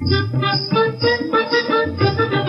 Thank you.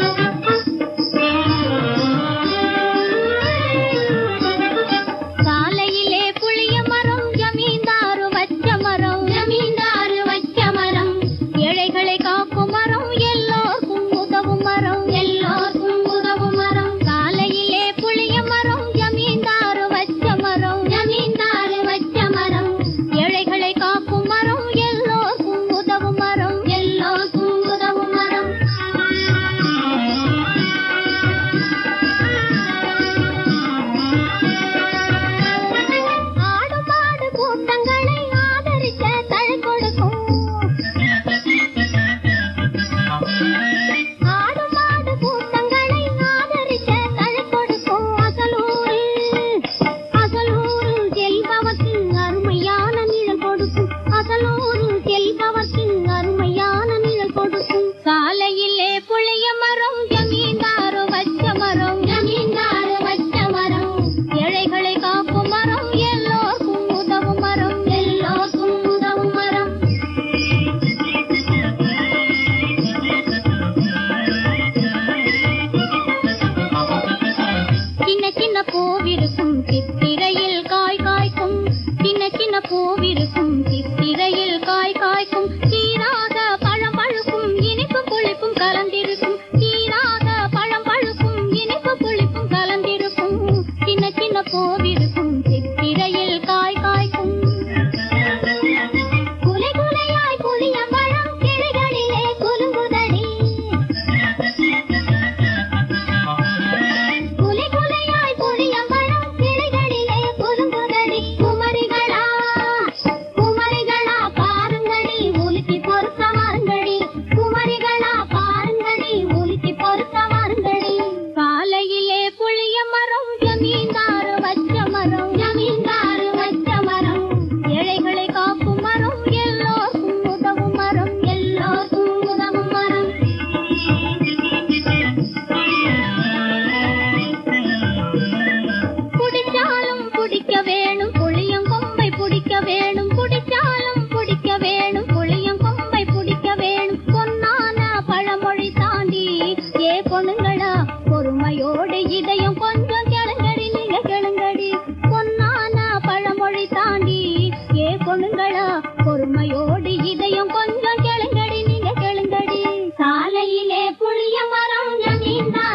நீங்களா பொறுமையோடு இதயம் கொஞ்சம் கேளுங்கடி நீங்க கேளுங்கடி சாலையிலே புளிய மரம் நீந்தா